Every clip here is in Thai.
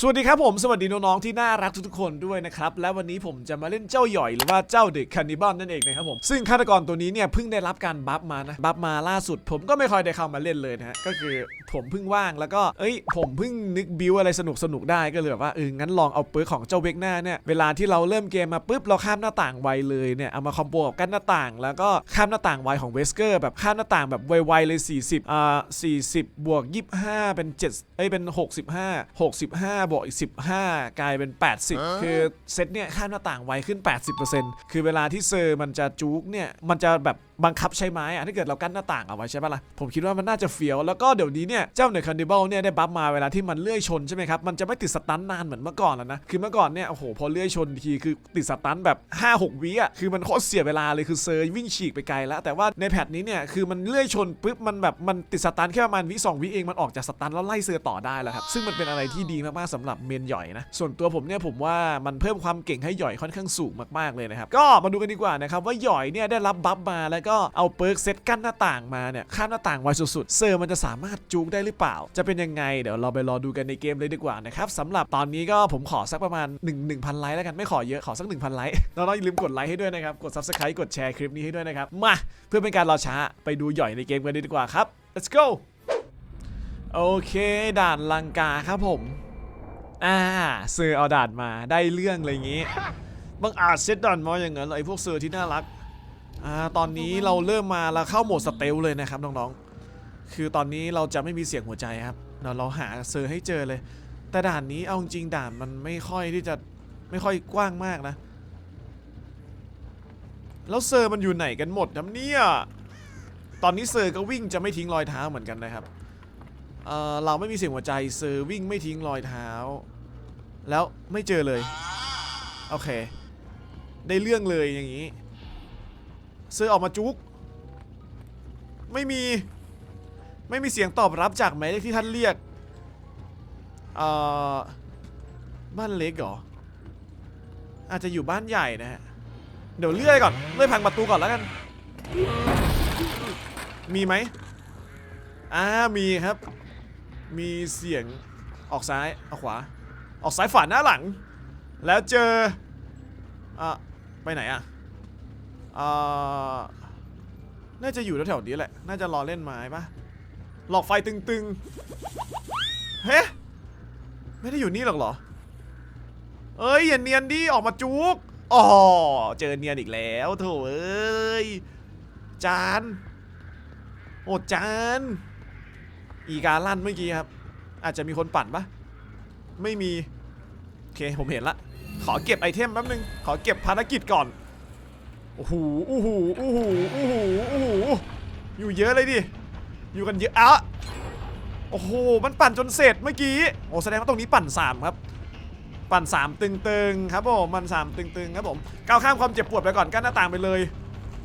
สวัสดีครับผม สวัสดีน้องๆที่น่ารักทุกๆคนด้วยนะครับ และวันนี้ผมจะมาเล่นเจ้าหย่อยหรือว่าเจ้าเด็กค n นิบ a ลนั่นเองนะครับผมซึ่งฆาตกรตัวนี้เนี่ยเพิ่งได้รับการบัฟมานะบัฟมาล่าสุด ผมก็ไม่ค่อยได้เข้ามาเล่นเลยนะฮะก็คือผมเพิ่งว่างแล้วก็เอ้ย ผมเพิ่งนึกบิวอะไรสนุกๆได้ก็เลยแบบว่าเอองั้นลองเอาปิร์กของเจ้าเวกหน้าเนี่ยเวลาที่เราเริ่มเกมมาปุ๊บเราข้ามหน้าต่างไวเลยเนี่ยเอามาคอมโบกับกันหน้าต่าง แล้วก็ข้ามหน้าต่างไวของเวสเกอร์แบบข้ามหน้าต่างแบบไวๆเลย 40อ่า40 บวก 25 เป็น7เอ้ยเป็น 65 65บวกอีก 15 กลายเป็น 80 คือเซตเนี่ยข้ามหน้าต่างไวขึ้น 80%คือเวลาที่เซอร์มันจะจุกเนี่ย มันจะแบบบังคับใช้ไม้อะถ้าเกิดเรากั้นหน้าต่างเอาไว้ใช่ปะล่ะ ผมคิดว่ามันน่าจะเฟี้ยว แล้วก็เดี๋ยวนี้เนี่ย เจ้าเนอร์คันดิเบิลเนี่ยได้บัฟมาเวลาที่มันเลื่อยชนใช่ไหมครับ มันจะไม่ติดสตันนานเหมือนเมื่อก่อนแล้วนะ คือเมื่อก่อนเนี่ย โอ้โห พอเลื่อยชนทีคือติดสตันแบบ 5-6 วิอะคือมันโคตรเสียเวลาเลย คือเซอร์วิ่งฉีกไปไกลแล้ว แต่ว่าในแพทนี้เนี่ย คือมันเลื่อยชนปุ๊บ มันแบบ มันติดสตันแค่ประมาณวิสองวิเอง มันออกจากสตันแล้วไล่เซอร์ต่อได้แล้วครับ ซึ่งมันเป็นอะไรที่ดีมากๆสำหรับเมนหย่อยนะ ส่วนตัวผมเนี่ยผมว่ามันเพิ่มความเก่งให้หย่อยค่อนข้างสูงมากๆเลยนะครับ ก็มาดูกันดีกว่านะครับว่าหย่อยเนี่ยได้รับบัฟมาแล้วก็เอาเปิร์กเซตกั้นหน้าต่างมาเนี่ยข้ามหน้าต่างไวสุดๆเซอร์มันจะสามารถจูงได้หรือเปล่า จะเป็นยังไงเดี๋ยวเราไปรอดูกันในเกมเลยดีกว่านะครับสำหรับตอนนี้ก็ผมขอสักประมาณ 1 1,000ไลค์แล้วกันไม่ขอเยอะขอสัก 1,000ไลค์น้องๆอย่าลืมกดไลค์ให้ด้วยนะครับกด subscribe กดแชร์คลิปนี้ให้ด้วยนะครับมาเพื่อเป็นการรอช้าไปดูหย่อยในเกมกันดีกว่าครับ let's go โอเค ด่านลังกาครับผม อ่าเซอร์เอาด่านมาได้เรื่องอะไรอย่างงี้บังอาจเซตด่านมาอย่างนั้นเหรอไอพวกเซอร์ที่น่ารักอ่าตอนนี้เราเริ่มมาแล้วเข้าโหมดสเตลเลยนะครับน้องๆคือตอนนี้เราจะไม่มีเสียงหัวใจครับเดี๋ยวเราหาเซอร์ให้เจอเลย แต่ด่านนี้เอาจริงด่านมันไม่ค่อยที่จะไม่ค่อยกว้างมากนะ แล้วเซอร์มันอยู่ไหนกันหมดนะเนี่ยตอนนี้เซอร์ก็วิ่งจะไม่ทิ้งรอยเท้าเหมือนกันนะครับ เอ่อเราไม่มีเสียงหัวใจเซอร์วิ่งไม่ทิ้งรอยเท้า แล้วไม่เจอเลย โอเค ได้เรื่องเลยอย่างนี้ เซอร์ออกมาจุก ไม่มี ไม่มีเสียงตอบรับจากหมายเลขที่ท่านเรียก เอ่อ บ้านเล็กเหรอ อาจจะอยู่บ้านใหญ่นะฮะ เดี๋ยวเลื่อยก่อน เลื่อยพังประตูก่อนแล้วกัน มีไหมอ่ามีครับ มีเสียงออกซ้ายออกขวา ออกซ้ายฝาหน้าหลัง แล้วเจออะไปไหนอะอ่าน่าจะอยู่แถวๆนี้แหละ น่าจะรอเล่นไม้ปะหลอกไฟตึงๆ เฮ้ไม่ได้อยู่นี่หรอกเหรอ เอ้ยอย่าเนียนดิออกมาจุกอ๋อเจอเนียนอีกแล้วโถเอ้ยจาน โอ้จาน อีกาลั่นเมื่อกี้ครับ อาจจะมีคนปั่นปะไม่มี โอเค ผมเห็นละ ขอเก็บไอเทมแป๊บนึง ขอเก็บภารกิจก่อน โอ้โหโอ้โหโอ้โหโอ้โหโอ้โหอยู่เยอะเลยดิ อยู่กันเยอะอะโอ้โห มันปั่นจนเสร็จเมื่อกี้ โอ้แสดงว่าตรงนี้ปั่นสามครับ ปั่นสามตึงๆ ครับผมมันสามตึงๆ ครับผม ก้าวข้ามความเจ็บปวดไปก่อนกั้นหน้าต่างไปเลย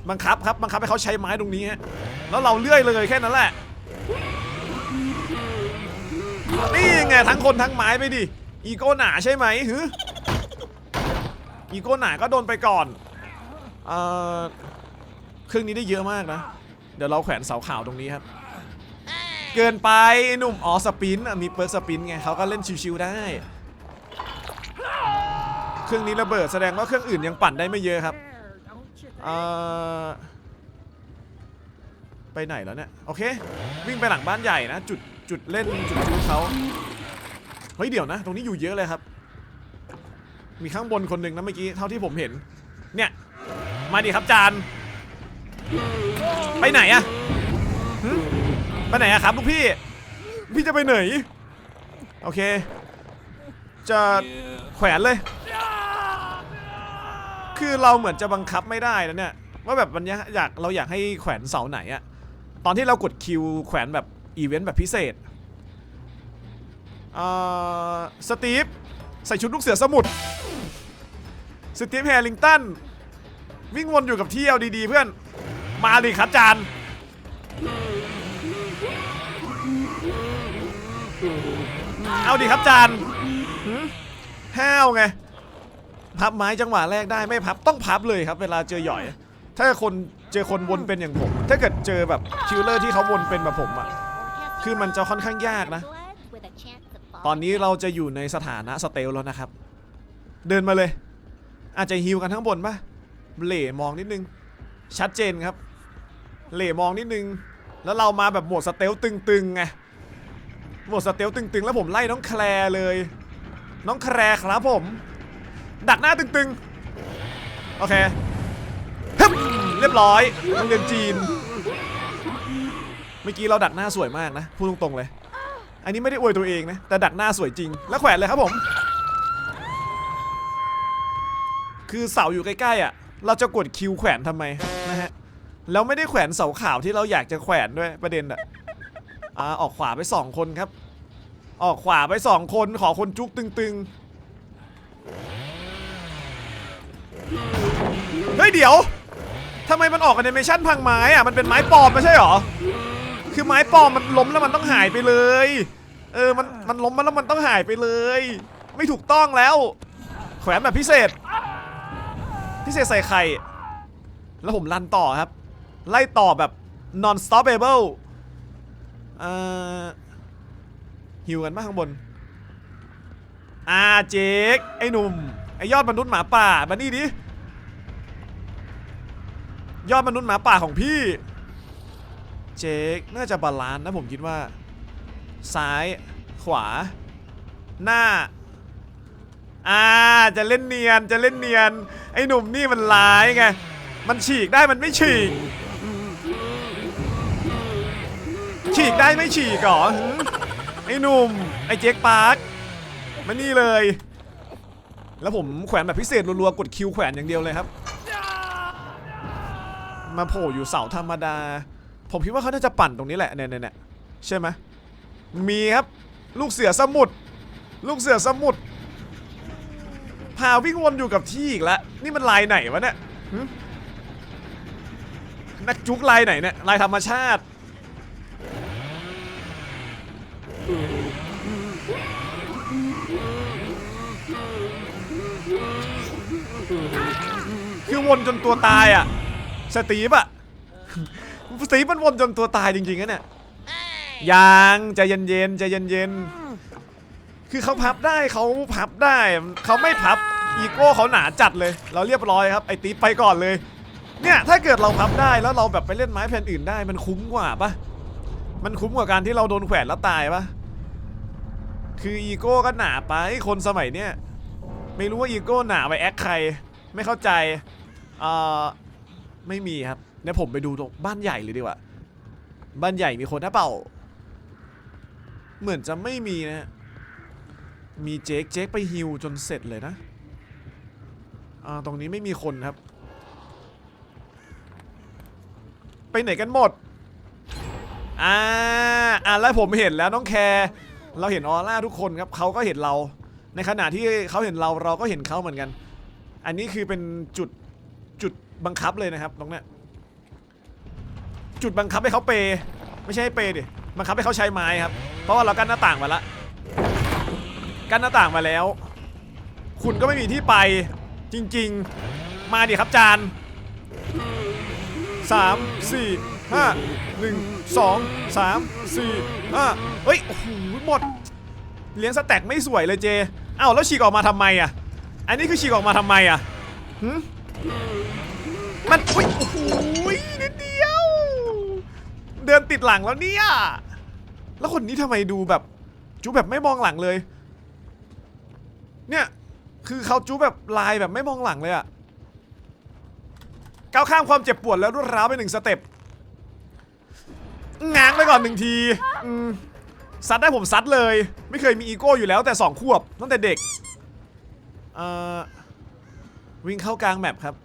บังคับครับ บังคับให้เขาใช้ไม้ตรงนี้ฮะ แล้วเราเลื่อยเลยแค่นั้นแหละ นี่ไงทั้งคนทั้งไม้ไปดิ อีโก้หนาใช่ไหมฮึอีโก้หนาก็โดนไปก่อนเอ่อเครื่องนี้ได้เยอะมากนะ เดี๋ยวเราแขวนเสาขาวตรงนี้ครับ เกินไปหนุ่มอ๋อสปินมีเปิร์กสปินไงเขาก็เล่นชิวๆได้ เครื่องนี้ระเบิดแสดงว่าเครื่องอื่นยังปั่นได้ไม่เยอะครับเอ่อไปไหนแล้วเนี่ย โอเค วิ่งไปหลังบ้านใหญ่นะ จุด จุดเล่นจุดจูเขาเฮ้ยเดี๋ยวนะ ตรงนี้อยู่เยอะเลยครับ มีข้างบนคนหนึ่งนะเมื่อกี้เท่าที่ผมเห็น เนี่ย มาดิครับจานไปไหนอะไปไหนอะครับลูกพี่พี่จะไปไหน โอเค จะแขวนเลย คือเราเหมือนจะบังคับไม่ได้นะเนี่ยว่าแบบวันนี้อยากเราอยากให้แขวนเสาไหนอะตอนที่เรากดคิวแขวนแบบ อีเวนต์แบบพิเศษอ่อสตีฟใส่ชุดลูกเสือสมุทรสตีฟแฮร์ริงตันวิ่งวนอยู่กับที่เอาดีๆเพื่อน มาดิครับจานเอาดิครับจานห้าวไง พับไม้จังหวะแรกได้ไม่พับต้องพับเลยครับ เวลาเจอหย่อย ถ้าคนเจอคนวนเป็นอย่างผม ถ้าเกิดเจอแบบคิลเลอร์ที่เขาวนเป็นแบบผมอะ คือมันจะค่อนข้างยากนะ ตอนนี้เราจะอยู่ในสถานะสเตลแล้วนะครับ เดินมาเลย อาจจะฮิวกันข้างบนปะเหล่มองนิดนึง ชัดเจนครับ เหล่มองนิดนึง แล้วเรามาแบบโหมดสเตลตึงๆไงโหมดสเตลตึงๆ แล้วผมไล่น้องแคลร์เลย น้องแคลร์ครับผม ดักหน้าตึงๆ โอเคฮึบเรียบร้อยโรงเรียนจีน เมื่อกี้เราดักหน้าสวยมากนะพูดตรงๆเลย อันนี้ไม่ได้อวยตัวเองนะแต่ดักหน้าสวยจริง แล้วแขวนเลยครับผม คือเสาอยู่ใกล้ๆอะ เราจะกดคิวแขวนทำไมนะฮะแล้วไม่ได้แขวนเสาขาวที่เราอยากจะแขวนด้วยประเด็นอะอ่าออกขวาไปสองคนครับ ออกขวาไปสองคนขอคนจุกตึงๆเฮ้ยเดี๋ยวทำไมมันออกแอนิเมชั่นพังไม้อะ มันเป็นไม้ปลอมไม่ใช่หรอ คือไม้ปลอมมันล้มแล้วมันต้องหายไปเลย เออมันมันล้มมาแล้วมันต้องหายไปเลย ไม่ถูกต้องแล้วแขวนแบบพิเศษ พิเศษใส่ไข่แล้วผมรันต่อครับ ไล่ต่อแบบ non stoppable เอ่อหิวกันมากข้างบนอ่าเจกไอ้หนุ่ม ไอ้ยอดมนุษย์หมาป่ามานี่ดิ ยอดมนุษย์หมาป่าของพี่ เจ๊กน่าจะบาลานซ์นะผมคิดว่า ซ้ายขวา หน้า อ่า จะเล่นเนียนจะเล่นเนียน ไอ้หนุ่มนี่มันร้ายไง มันฉีกได้มันไม่ฉีก ฉีกได้ไม่ฉีกหรอไอ้หนุ่ม ไอ้เจ๊กปาร์คมานี่เลย แล้วผมแขวนแบบพิเศษรัวๆ กดคิวแขวนอย่างเดียวเลยครับ มาโผล่อยู่เสาธรรมดา ผมคิดว่าเขาน่าจะปั่นตรงนี้แหละเนี่ยเนี่ยเนี่ยใช่ไหมมีครับ ลูกเสือสมุทรลูกเสือสมุทรพาวิ่งวนอยู่กับที่อีกแล้วนี่มันลายไหนวะเนี่ยนักจุกลายไหนเนี่ยลายธรรมชาติคือวนจนตัวตายอะสตีฟอะ สตีฟมันวนจนตัวตายจริงๆนะเนี่ยยังใจเย็นๆใจเย็นๆคือเขาพับได้เขาพับได้เขาไม่พับอีโก้เขาหนาจัดเลย เราเรียบร้อยครับไอตีฟไปก่อนเลย เนี่ยถ้าเกิดเราพับได้แล้วเราแบบไปเล่นไม้แผ่นอื่นได้มันคุ้มกว่าปะมันคุ้มกว่าการที่เราโดนแขวนแล้วตายปะคืออีโก้ก็หนาไปคนสมัยเนี้ยไม่รู้ว่าอีโก้หนาไปแอคใคร ไม่เข้าใจเอ่อไม่มีครับ เดี๋ยผมไปดูตรงบ้านใหญ่เลยดีกว่า บ้านใหญ่มีคนนะเปล่า เหมือนจะไม่มีนะฮะมีเจ๊กเจ๊กไปฮิวจนเสร็จเลยนะอ่าตรงนี้ไม่มีคนครับ ไปไหนกันหมด อ่า อ่าแล้วผมเห็นแล้วน้องแคร์เราเห็นออร่าทุกคนครับเขาก็เห็นเรา ในขณะที่เขาเห็นเราเราก็เห็นเขาเหมือนกัน อันนี้คือเป็นจุดจุดบังคับเลยนะครับตรงเนี้ย จุดบังคับให้เขาเปย์ไม่ใช่ให้เปย์ดิบังคับให้เขาใช้ไม้ครับ เพราะว่าเรากั้นหน้าต่างมาละกั้นหน้าต่างมาแล้ว คุณก็ไม่มีที่ไปจริง ๆ มาดิครับจานสามสี่ห้าหนึ่งสองสามสี่ห้าเฮ้ยโอ้โหหมด เลี้ยงสแต็กไม่สวยเลยเจเอ้าแล้วฉีกออกมาทำไมอะ อันนี้คือฉีกออกมาทำไมอะหึมันอุ้ยโอ้โห ดินติดหลังแล้วเนี่ย แล้วคนนี้ทำไมดูแบบจูแบบไม่มองหลังเลย เนี่ยคือเขาจูแบบลายแบบไม่มองหลังเลยอะก้าวข้ามความเจ็บปวดแล้วรวดร้าวไปหนึ่งสเต็ปง้างไปก่อนหนึ่งทีซัดได้ผมซัดเลย ไม่เคยมีอีโก้อยู่แล้วแต่สองขวบตั้งแต่เด็กอ่อวิ่งเข้ากลางแมปครับ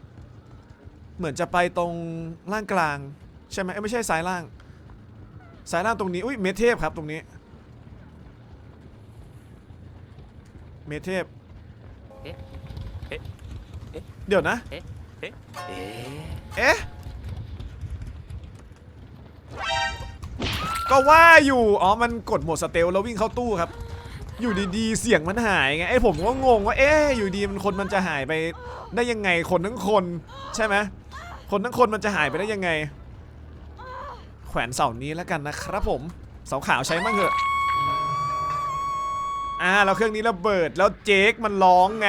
เหมือนจะไปตรงล่างกลาง ใช่ไหมเอ้ยไม่ใช่ซ้ายล่าง ซ้ายล่างตรงนี้ อุ้ยเมทเทพครับตรงนี้ เมทเทพเอ๊ะเอ๊ะเอ๊ะเดี๋ยวนะเอ๊ะเอ๊ะเอ๊ะเอ๊ะ ก็ว่าอยู่ อ๋อ มันกดโหมดสเตลแล้ววิ่งเข้าตู้ครับ อยู่ดีๆ เสียงมันหายไง ไอ้ผมก็งงว่า เอ๊ะ อยู่ดีมันคนมันจะหายไปได้ยังไง คนทั้งคน ใช่ไหม คนทั้งคนมันจะหายไปได้ยังไงแขวนเสานี้แล้วกันนะครับผมเสาขาวใช้มั่งเถอะอ่าแล้วเครื่องนี้ระเบิดแล้วเจ๊กมันร้องไง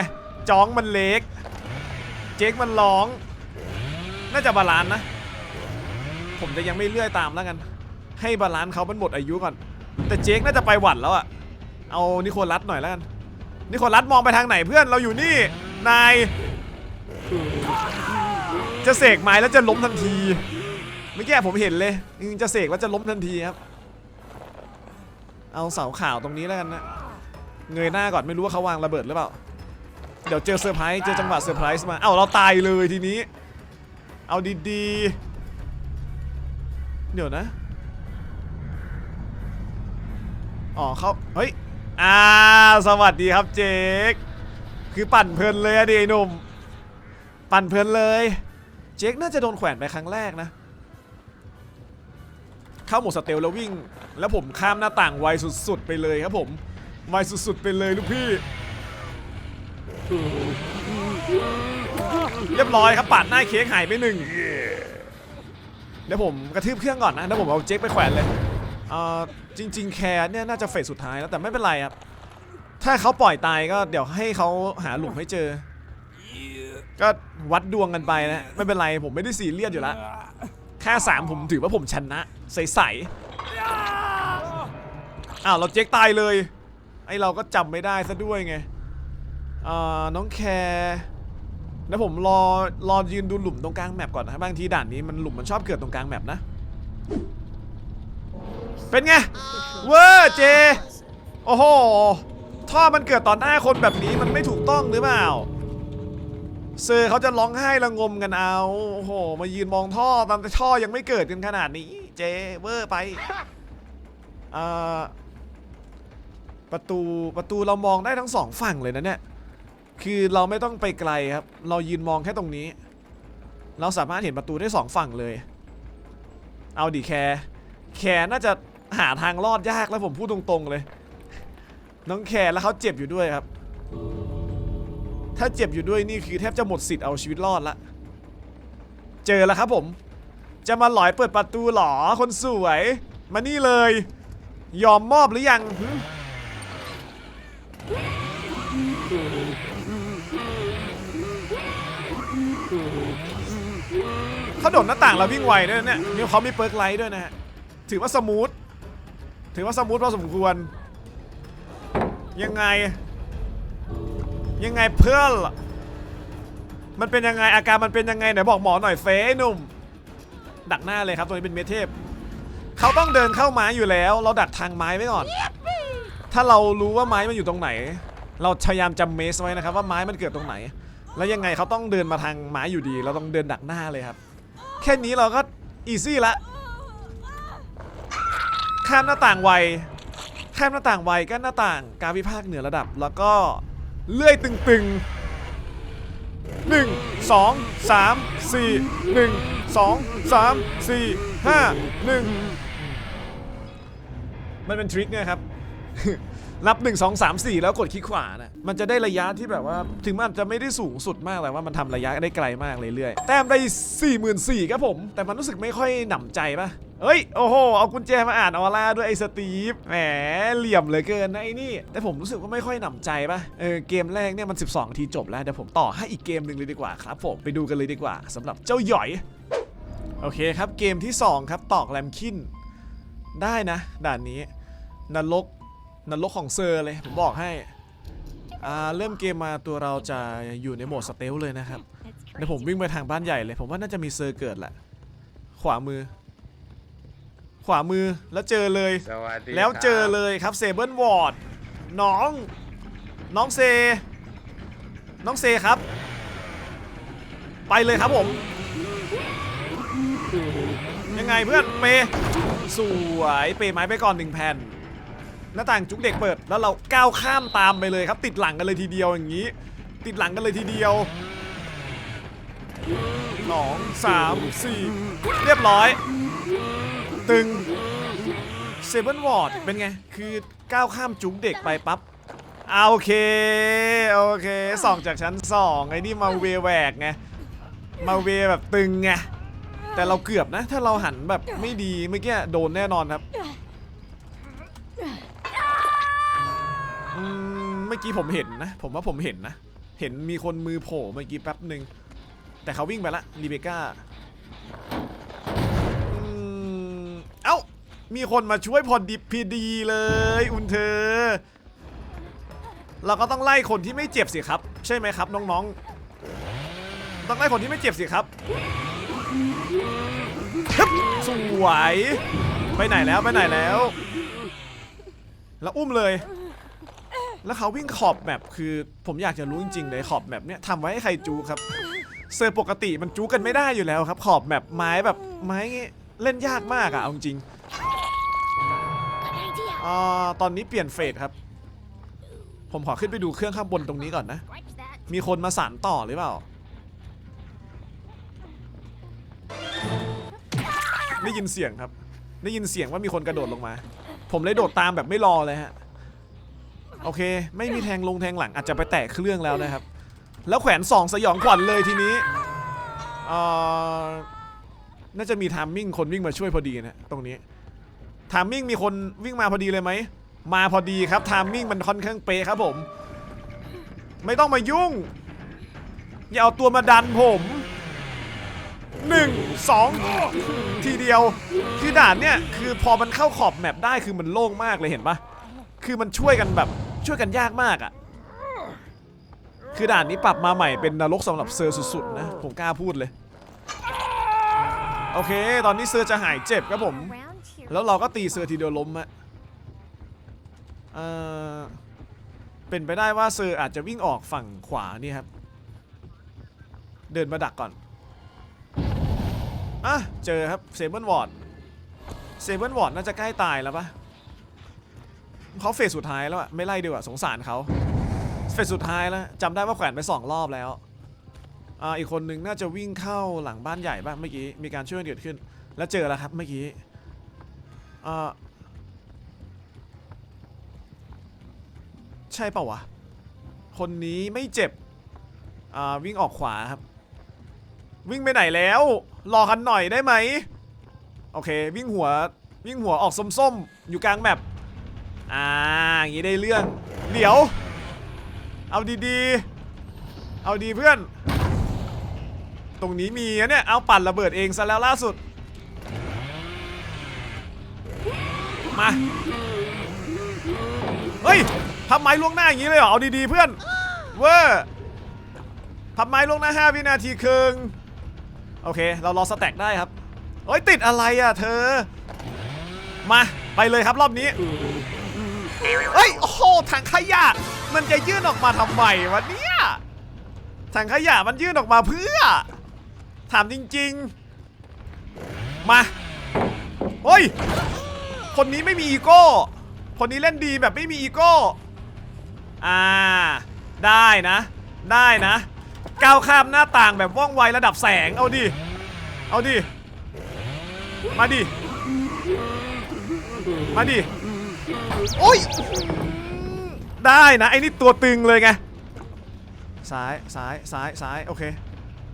จ้องมันเล็ก เจ๊กมันร้อง น่าจะบาลานนะ ผมจะยังไม่เลื่อยตามแล้วกัน ให้บาลานเขามันหมดอายุก่อน แต่เจ๊กน่าจะไปหวัดแล้วอะเอานิโคลัสหน่อยแล้วกันนิโคลัสมองไปทางไหนเพื่อนเราอยู่นี่นายจะเสกไม้แล้วจะล้มทันที เมื่อกี้ผมเห็นเลยอืมจะเสกแล้วจะล้มทันทีครับ เอาเสาข่าวตรงนี้แล้วกันนะเงยหน้าก่อนไม่รู้ว่าเขาวางระเบิดหรือเปล่า เดี๋ยวเจอเซอร์ไพรส์เจอจังหวะเซอร์ไพรส์มา เอ้าเราตายเลยทีนี้ เอาดีๆ เดี๋ยวนะ อ๋อเขาเฮ้ย อ่า สวัสดีครับเจค คือปั่นเพลินเลยอะดิไอ้หนุ่ม ปั่นเพลินเลย เจคน่าจะโดนแขวนไปครั้งแรกนะ เข้าโหมดสเตลแล้ววิ่ง แล้วผมข้ามหน้าต่างไวสุดๆไปเลยครับผมไวสุดๆไปเลยลูกพี่ เรียบร้อยครับปาดหน้าเค้กหายไปหนึ่งเดี๋ยวผมกระทืบเครื่องก่อนนะแล้วผมเอาเจ๊กไปแขวนเลยเอ่อจริง ๆ แคร์เนี่ยน่าจะเฟสสุดท้ายแล้วแต่ไม่เป็นไรครับถ้าเขาปล่อยตายก็เดี๋ยวให้เขาหาหลุมให้เจอ ก็วัดดวงกันไปนะ ไม่เป็นไรผมไม่ได้ซีเรียสอยู่แล้ว แค่สามผมถือว่าผมชนะใสๆอ้าวเราเจ๊กตายเลย ไอเราก็จำไม่ได้ซะด้วยไงอ่าน้องแคร์แล้วผมรอรอยืนดูหลุมตรงกลางแมปก่อนนะบางทีด่านนี้มันหลุมมันชอบเกิดตรงกลางแมปนะ เป็นไงเวอร์เจ โอ้โหท่อมันเกิดต่อหน้าคนแบบนี้มันไม่ถูกต้องหรือเปล่า เซอร์เขาจะร้องไห้ระงมกันเอา โอ้โห มายืนมองท่อตอนท่อยังไม่เกิดกันขนาดนี้ เจเวอร์ไปอ่าประตูประตูเรามองได้ทั้งสองฝั่งเลยนะเนี่ย คือเราไม่ต้องไปไกลครับ เรายืนมองแค่ตรงนี้ เราสามารถเห็นประตูได้สองฝั่งเลย เอาดิแคร์แคร์น่าจะหาทางรอดยากแล้วผมพูดตรงๆเลย น้องแคร์แล้วเขาเจ็บอยู่ด้วยครับ ถ้าเจ็บอยู่ด้วยนี่คือแทบจะหมดสิทธิ์เอาชีวิตรอดละ เจอแล้วครับผม จะมาหลอยเปิดประตูหรอคนสวย มานี่เลย ยอมมอบหรือยังเขาโดดหน้าต่างแล้ววิ่งไวด้วยเนี่ยมีเขามีเปิร์กไลท์ด้วยนะฮะ ถือว่าสมูท ถือว่าสมูทพอสมควร ยังไง ยังไงเพื่อนมันเป็นยังไงอาการมันเป็นยังไงไหนบอกหมอหน่อยเฟ้หนุ่ม ดักหน้าเลยครับตัวนี้เป็นเมทเทพเขาต้องเดินเข้าไม้อยู่แล้ว เราดักทางไม้ไว้ก่อน ถ้าเรารู้ว่าไม้มันอยู่ตรงไหน เราพยายามจำเมสไว้นะครับว่าไม้มันเกิดตรงไหน แล้วยังไงเขาต้องเดินมาทางไม้อยู่ดี เราต้องเดินดักหน้าเลยครับ แค่นี้เราก็อีซี่ละข้ามหน้าต่างไวข้ามหน้าต่างไวก็หน้าต่างการวิพากษ์เหนือระดับแล้วก็ เลื่อยตึงๆหนึ่งสองสามสี่หนึ่งสองสามสี่ห้าหนึ่งมันเป็นทริคเนี่ยครับ นับ 1 2 3 4 แล้วกดคลิกขวานะมันจะได้ระยะที่แบบว่า ถึงมันจะไม่ได้สูงสุดมากแต่ว่ามันทำระยะได้ไกลมากเลยเรื่อยแต้มได้ 44,000ครับผม แต่มันรู้สึกไม่ค่อยหนำใจปะ เฮ้ย โอ้โห เอากุญแจมาอ่านออร่าด้วยไอ้สตีฟ แหม เหลี่ยมเลือเกินนะไอ้นี่ แต่ผมรู้สึกว่าไม่ค่อยหนำใจปะเออ เกมแรกเนี่ยมัน 12 ทีจบแล้ว เดี๋ยวผมต่อให้อีกเกมหนึ่งเลยดีกว่าครับผม ไปดูกันเลยดีกว่าสำหรับเจ้าหย่อย โอเคครับ เกมที่ 2 ครับ ตอกแรมคิน ได้นะ ด่านนี้ นรก นรกของเซอร์เลย ผมบอกให้ อ่า เริ่มเกมมาตัวเราจะอยู่ในโหมดสเตลเลยนะครับ เดี๋ยวผมวิ่งไปทางบ้านใหญ่เลย ผมว่าน่าจะมีเซอร์เกิดแหละ ขวามือ ขวามือแล้วเจอเลย สวัสดีแล้วเจอครับเลยครับเซเบิลวอร์ดน้อง น้องเซ น้องเซครับ ไปเลยครับผม ยังไงเพื่อนเปสวยเปไม้ไปก่อนหนึ่งแผ่น หน้าต่างจุกเด็กเปิดแล้วเราก้าวข้ามตามไปเลยครับ ติดหลังกันเลยทีเดียวอย่างนี้ ติดหลังกันเลยทีเดียวสองสามสี่เรียบร้อย ตึงเซเ e นวอร์ดเป็นไง คือก้าวข้ามจุกเด็กไปปั๊บอ่าโอเค โอเคสองจากชั้นสองไอ้นี่มาเวแหวกไง มาเวแบบตึงไง แต่เราเกือบนะ ถ้าเราหันแบบไม่ดีเมื่อกี้โดนแน่นอนครับอืมเมื่อกี้ผมเห็นนะ ผมว่าผมเห็นนะ เห็นมีคนมือโผล่เมื่อกี้แป๊บหนึ่งแต่เขาวิ่งไปละรีเบก้า มีคนมาช่วยพอดีพีดีเลยอุนเธอ เราก็ต้องไล่คนที่ไม่เจ็บสิครับ ใช่ไหมครับน้องๆ ต้องไล่คนที่ไม่เจ็บสิครับฮึบสวยไปไหนแล้วไปไหนแล้ว แล้วอุ้มเลย แล้วเขาวิ่งขอบแมปคือผมอยากจะรู้จริงๆเลยขอบแมปเนี่ยทำไว้ให้ใครจูครับเซอร์ปกติมันจูกันไม่ได้อยู่แล้วครับ ขอบแมปไม้แบบไม้ เล่นยากมากอะเอาจริงอ่าตอนนี้เปลี่ยนเฟสครับ ผมขอขึ้นไปดูเครื่องข้างบนตรงนี้ก่อนนะ มีคนมาสานต่อหรือเปล่า ได้ยินเสียงครับ ได้ยินเสียงว่ามีคนกระโดดลงมา ผมเลยโดดตามแบบไม่รอเลยฮะ โอเค ไม่มีแทงลงแทงหลังอาจจะไปแตะเครื่องแล้วนะครับ แล้วแขวนสองสยองขวัญเลยทีนี้อ่อ น่าจะมีทามมิ่งคนวิ่งมาช่วยพอดีนะตรงนี้ทามมิ่งมีคนวิ่งมาพอดีเลยไหมมาพอดีครับทามมิ่งมันค่อนข้างเป๊ะครับผม ไม่ต้องมายุ่ง อย่าเอาตัวมาดันผมหนึ่งสองทีเดียว คือด่านเนี่ยคือพอมันเข้าขอบแมปได้คือมันโล่งมากเลยเห็นปะคือมันช่วยกันแบบช่วยกันยากมากอะ่ะ คือด่านนี้ปรับมาใหม่เป็นนรกสำหรับเซอร์สุดๆนะ ผมกล้าพูดเลย โอเค ตอนนี้เซอจะหายเจ็บครับผม แล้วเราก็ตีเซอทีเดียวล้มอะเออเป็นไปได้ว่าเซอร์อาจจะวิ่งออกฝั่งขวานี่ครับ เดินมาดักก่อน อะ เจอครับเซเบิลวอร์ดเซเบิลวอร์ดน่าจะใกล้ตายแล้วปะเขาเฟสสุดท้ายแล้วอะไม่ไล่ดีกว่าสงสารเขาเฟสสุดท้ายแล้วจำได้ว่าแขวนไปสองรอบแล้ว อ่าอีกคนนึงน่าจะวิ่งเข้าหลังบ้านใหญ่บ้างเมื่อกี้มีการช่วยกันเกิดขึ้น แล้วเจอแล้วครับเมื่อกี้อ่าใช่เปล่าวะคนนี้ไม่เจ็บอ่าวิ่งออกขวาครับ วิ่งไปไหนแล้ว รอกันหน่อยได้ไหมโอเควิ่งหัววิ่งหัวออกส้มๆ อยู่กลางแมปอ่าอย่างนี้ได้เรื่องเดี๋ยว เอาดีๆ เอาดีเพื่อน ตรงนี้มีนะเนี่ย เอาปั่นระเบิดเองซะแล้วล่าสุด มา เฮ้ยทำไมล่วงหน้าอย่างนี้เลยเหรอ เอาดีๆเพื่อน เวอร์ทำไมล่วงหน้า 5 วินาทีครึ่งโอเค เรารอสแต็กได้ครับเฮ้ยติดอะไรอะเธอ มาไปเลยครับรอบนี้เฮ้ยโอ้โหถังขยะ มันจะยื่นออกมาทำไมวะเนี่ยถังขยะมันยื่นออกมาเพื่อ ถามจริง ๆ มาเฮ้ย คนนี้ไม่มีอีโก้ คนนี้เล่นดีแบบไม่มีอีโก้ อ่า ได้นะ ได้นะ ก้าวข้ามหน้าต่างแบบว่องไวระดับแสง เอาดิ เอาดิ มาดิ มาดิ โอ้ย ได้นะไอ้นี่ตัวตึงเลยไง ซ้าย ซ้าย ซ้าย ซ้าย โอเค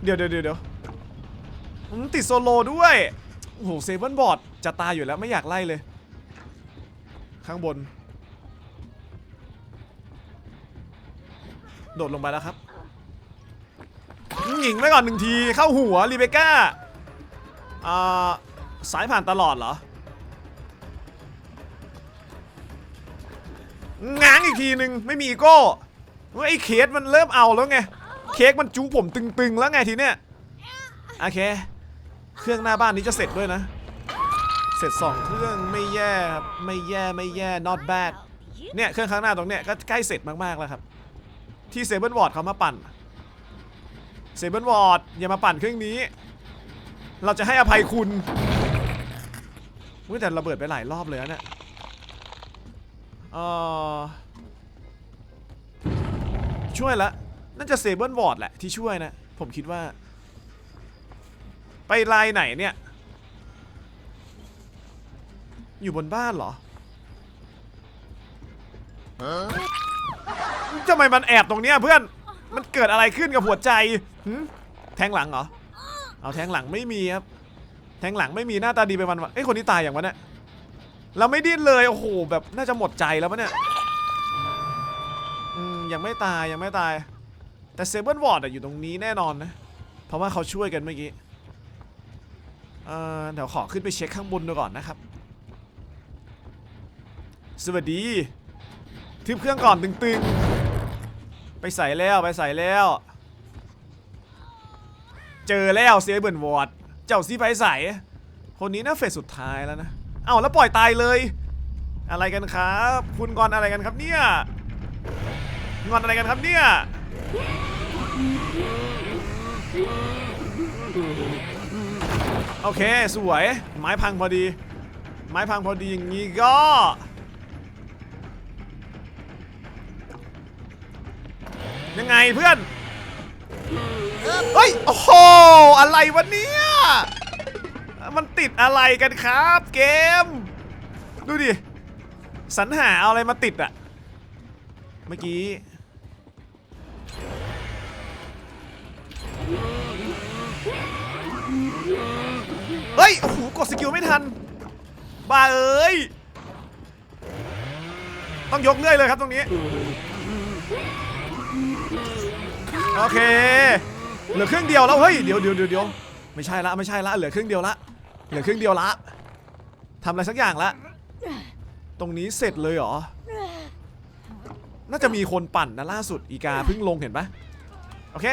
เดี๋ยวเดี๋ยวเดี๋ยวเดี๋ยว อืมติดโซโลด้วย โอ้โหเซเบิลบอร์ดจะตายอยู่แล้วไม่อยากไล่เลย ข้างบน โดดลงไปแล้วครับหญิงไว้ก่อนหนึ่งทีเข้าหัวรีเบก้าอ่าสายผ่านตลอดเหรอง้างอีกทีหนึ่งไม่มีอีโก้ไอ้เคสมันเริ่มเอาแล้วไง เค้กมันจูผมตึงๆแล้วไงทีเนี้ย โอเค เครื่องหน้าบ้านนี้จะเสร็จด้วยนะ เสร็จสองเครื่องไม่แย่ครับไม่แย่ไม่แย่ not bad เนี่ยเครื่องข้างหน้าตรงเนี้ยก็ใกล้เสร็จมากๆแล้วครับ ที่เซเบิลวอร์ดเขามาปั่นเซเบิลวอร์ดอย่ามาปั่นเครื่องนี้ เราจะให้อภัยคุณอุ๊ยแต่ระเบิดไปหลายรอบเลยนะเนี่ยช่วยละน่าจะเซเบิลวอร์ดแหละที่ช่วยนะ ผมคิดว่า ไปไลน์ไหนเนี่ย อยู่บนบ้านเหรอทำไมมันแอบตรงเนี้ยเพื่อน มันเกิดอะไรขึ้นกับหัวใจหึแทงหลังเหรอ เอาแทงหลังไม่มีครับ แทงหลังไม่มีหน้าตาดีไปวันวันเอ้ยคนนี้ตายอย่างวะเนี่ย เราไม่ดิ้นเลยโอ้โหแบบน่าจะหมดใจแล้วปะเนี่ยยังไม่ตายยังไม่ตาย แต่เซเบิลวอร์ดอยู่ตรงนี้แน่นอนนะ เพราะว่าเขาช่วยกันเมื่อกี้ เอ่อเดี๋ยวขอขึ้นไปเช็คข้างบนดูก่อนนะครับ สวัสดีทิปเครื่องก่อนตึงๆ ไปใส่แล้วไปใส่แล้ว เจอแล้วเซเบิลวอร์ดเจ้าซีไฟใส่คนนี้น่าเฟสสุดท้ายแล้วนะ เอ้าแล้วปล่อยตายเลย อะไรกันครับ คุณงอนอะไรกันครับเนี่ยงอนอะไรกันครับเนี่ย โอเคสวย ไม้พังพอดี ไม้พังพอดีอย่างนี้ก็ยังไงเพื่อนเฮ้ย โอ้โห อะไรวะเนี่ย มันติดอะไรกันครับเกม ดูดิ สรรหาเอาอะไรมาติดอะเมื่อกี้ เฮ้ย โอ้โห กดสกิลไม่ทัน บ้าเอ้ย ต้องยกเลื่อยเลยครับตรงนี้ โอเค เหลือครึ่งเดียวแล้ว เฮ้ยเดี๋ยวเดี๋ยวเดี๋ยวเดี๋ยวไม่ใช่ละ ไม่ใช่ละ เหลือครึ่งเดียวละ เหลือครึ่งเดียวละทำอะไรสักอย่างละ ตรงนี้เสร็จเลยเหรอ น่าจะมีคนปั่นนะล่าสุด อีกาเพิ่งลงเห็นปะโอเค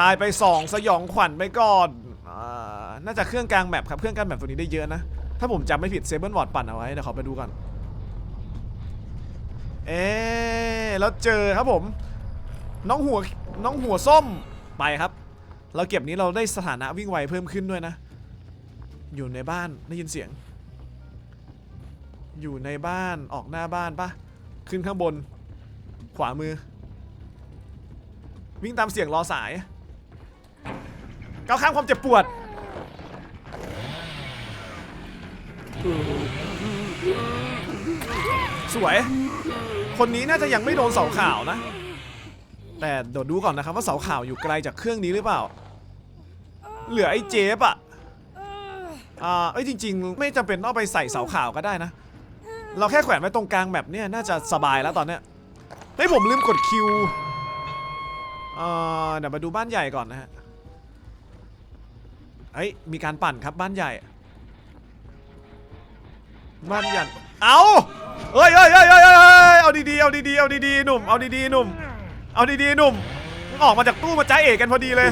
ตายไป2สยองขวัญไปก่อน น่าจะเครื่องกลางแมปครับ เครื่องกลางแมปตัวนี้ได้เยอะนะ ถ้าผมจำไม่ผิดเซเบิลวอร์ดปั่นเอาไว้ เดี๋ยวขอไปดูก่อน เอ๊แล้วเจอครับผม น้องหัว น้องหัวส้ม ไปครับ เราเก็บนี้เราได้สถานะวิ่งไวเพิ่มขึ้นด้วยนะ อยู่ในบ้านได้ยินเสียง อยู่ในบ้านออกหน้าบ้านปะขึ้นข้างบน ขวามือ วิ่งตามเสียงรอสายก้าวข้ามความเจ็บปวด สวย คนนี้น่าจะยังไม่โดนเสาข่าวนะ แต่เดี๋ยวดูก่อนนะครับว่าเสาข่าวอยู่ไกลจากเครื่องนี้หรือเปล่า เหลือไอ้เจฟอะอ่าเอ้ยจริง ๆ ไม่จำเป็นต้องไปใส่เสาข่าวก็ได้นะ เราแค่แขวนไว้ตรงกลางแบบเนี้ยน่าจะสบายแล้วตอนเนี้ยเฮ้ยผมลืมกดคิวเอ่อเดี๋ยวมาดูบ้านใหญ่ก่อนนะฮะเฮ้ยมีการปั่นครับบ้านใหญ่ บ้านใหญ่เอาเฮ้ยเฮ้ยเฮ้ยเฮ้ยเฮ้ยเอาดีๆเอาดีๆเอาดีๆหนุ่ม เอาดีๆหนุ่ม เอาดีๆหนุ่มมึงออกมาจากตู้มาจ้าเอกกันพอดีเลย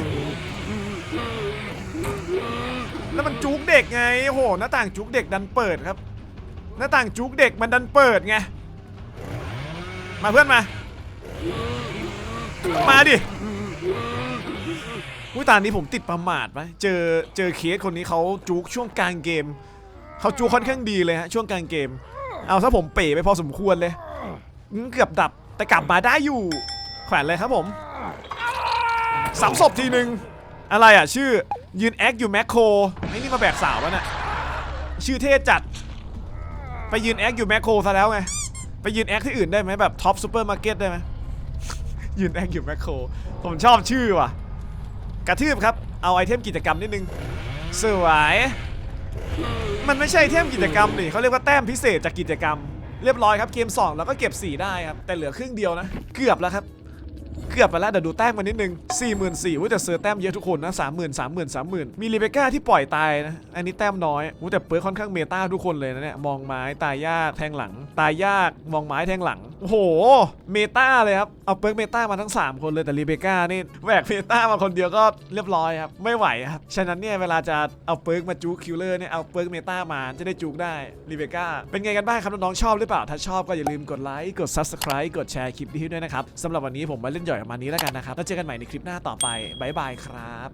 แล้วมันจุกเด็กไงโอ้โหหน้าต่างจุกเด็กดันเปิดครับ หน้าต่างจุกเด็กมันดันเปิดไง มาเพื่อนมา มาดิอุ้ตอนนี้ผมติดประมาทไหมเจอเจอเคสคนนี้เขาจุกช่วงกลางเกม เขาจูค่อนข้างดีเลยฮะช่วงกลางเกม เอาถ้าผมเป๋ไปพอสมควรเลย เกือบดับแต่กลับมาได้อยู่ แขวนเลยครับผมสามศพทีหนึ่งอะไรอะ ชื่อยืนแอคอยู่แมคโครไอ้นี่มาแบกสาววะเนี่ยชื่อเท่จัด ไปยืนแอคอยู่แมคโครซะแล้วไง ไปยืนแอคที่อื่นได้ไหมแบบท็อปซูเปอร์มาร์เก็ตได้ไหมยืนแอคอยู่แมคโครผมชอบชื่อว่ะ กระทืบครับ เอาไอเทมกิจกรรมนิดนึงสวย มันไม่ใช่เทมกิจกรรมนี่เขาเรียกว่าแต้มพิเศษจากกิจกรรม เรียบร้อยครับเกม2แล้วก็เก็บ 4 ได้ครับ แต่เหลือครึ่งเดียวนะ เกือบแล้วครับ เกือบไปแล้วเดี๋ยวดูแต้มกันนิดนึง 4 4 0 0 0อุ้ยแต่เซอร์แต้มเยอะทุกคนนะ 30,000 30,000 0 มีรีเบคก้าที่ปล่อยตายนะ อันนี้แต้มน้อยอุ้ยแต่เปิร์ค่อนข้างเมตาทุกคนเลยนะเนี่ยมองไม้ตายยากแทงหลัง ตายยากมองไม้แทงหลังโอ้โหเมตาเลยครับ เอาเปิร์คเมตามาทั้ง 3 คนเลยแต่รีเบคก้านี่แหวกเมตามาคนเดียวก็เรียบร้อยครับ ไม่ไหวครับ ฉะนั้นเนี่ยเวลาจะเอาเปิร์คมาจูคิลเลอร์เนี่ยเอาเปิร์คเมตามาจะได้จูกได้รีเบคก้าเป็นไงกันบ้างครับน้องๆชอบหรือเปล่า ถ้าชอบก็อย่าลืมกดไลค์กด subscribe กดแชร์คลิปนี้ด้วยนะครับสำหรับวันนี้ผมมาเล่นหย่อยประมาณนี้แล้วกันนะครับแล้วเจอกันใหม่ในคลิปหน้าต่อไปบ๊ายบายครับ